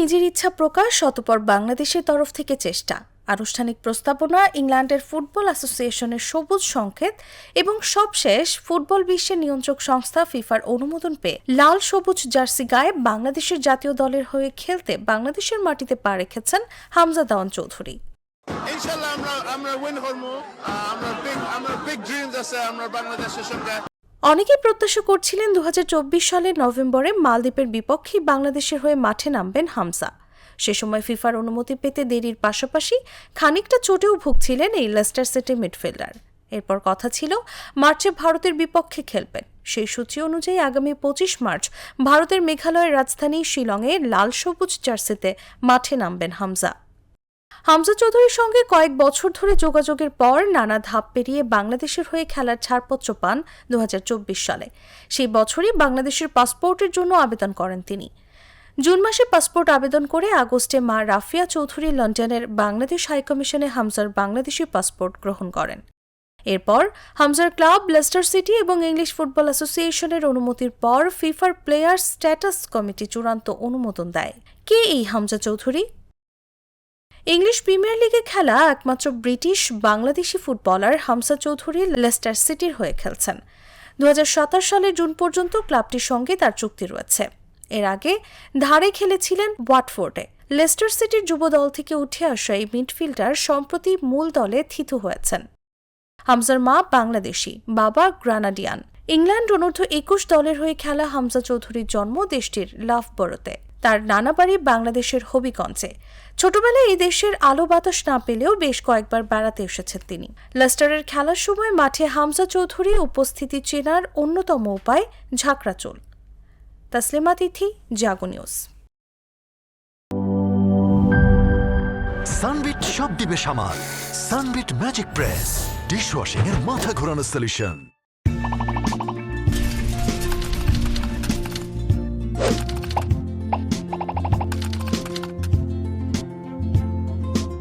নিজের ইচ্ছা প্রকাশ, অতপর বাংলাদেশের তরফ থেকে চেষ্টা। আনুষ্ঠানিক প্রস্তাবনা, ইংল্যান্ডের ফুটবল অ্যাসোসিয়েশনের সবুজ সংকেত এবং সবশেষ ফুটবল বিশ্বের নিয়ন্ত্রক সংস্থা ফিফার অনুমোদন পেয়ে লাল সবুজ জার্সি গায়ে বাংলাদেশের জাতীয় দলের হয়ে খেলতে বাংলাদেশের মাটিতে পা রেখেছেন হামজা দাওয়ান চৌধুরী। আমরা আমরা উইন করব। আমরা বিগ আমরা বিগ ড্রিমস আছে, আমরা বাংলাদেশের সঙ্গে অনেকেই প্রত্যাশা করছিলেন দু হাজার চব্বিশ সালের নভেম্বরে মালদ্বীপের বিপক্ষে বাংলাদেশের হয়ে মাঠে নামবেন হামসা সে সময় ফিফার অনুমতি পেতে দেরির পাশাপাশি খানিকটা চোটেও ভুগছিলেন এই লেস্টার সিটি মিডফিল্ডার। এরপর কথা ছিল মার্চে ভারতের বিপক্ষে খেলবেন। সেই সূচি অনুযায়ী আগামী পঁচিশ মার্চ ভারতের মেঘালয়ের রাজধানী শিলংয়ে লাল সবুজ জার্সিতে মাঠে নামবেন হামজা। হামজা চৌধুরীর সঙ্গে কয়েক বছর ধরে যোগাযোগের পর নানা ধাপ পেরিয়ে বাংলাদেশের হয়ে খেলার ছাড়পত্র পান দুহাজার চব্বিশ সালে। সেই বছরই বাংলাদেশের পাসপোর্টের জন্য আবেদন করেন তিনি। জুন মাসে পাসপোর্ট আবেদন করে আগস্টে মা রাফিয়া চৌধুরী লন্ডনের বাংলাদেশ হাইকমিশনে হামজার বাংলাদেশি পাসপোর্ট গ্রহণ করেন। এরপর হামজার ক্লাব লেস্টার সিটি এবং ইংলিশ ফুটবল অ্যাসোসিয়েশনের অনুমতির পর ফিফার প্লেয়ার স্ট্যাটাস কমিটি চূড়ান্ত অনুমোদন দেয়। কে এই হামজা চৌধুরী? ইংলিশ প্রিমিয়ার লিগে খেলা একমাত্র British Bangladeshi footballer Hamza Chowdhury Leicester সিটির হয়ে খেলছেন। দু হাজার সাতাশ সালের জুন পর্যন্ত ক্লাবটির সঙ্গে তার চুক্তি রয়েছে। এর আগে ধারে খেলেছিলেন ওয়াটফোর্ডে। লেস্টার সিটির যুব দল থেকে উঠে আসা এই মিডফিল্ডার সম্প্রতি মূল দলে থিত হয়েছেন। হামজার মা বাংলাদেশি, বাবা গ্রানাডিয়ান। ইংল্যান্ড অনূর্ধ্ব একুশ দলের হয়ে খেলা হামজা চৌধুরীর জন্ম দেশটির লাভবরতে। তার নানা বাড়ি বাংলাদেশের হবিগঞ্জে। ছোটবেলায় এই দেশের আলো বাতাস না পেলেও বেশ কয়েকবার বেড়াতে এসেছেন তিনি। লাস্টারের খেলার সময় মাঠে হামজা চৌধুরী উপস্থিতি চেনার অন্যতম উপায় ঝাঁকড়া চোল। তাসলিমা তিথি, জাগো নিউজ। সানবিট সব দিবে সামাল। সানবিট ম্যাজিক প্রেস ডিশওয়াশিং এর মাথা ঘোরানো সলিউশন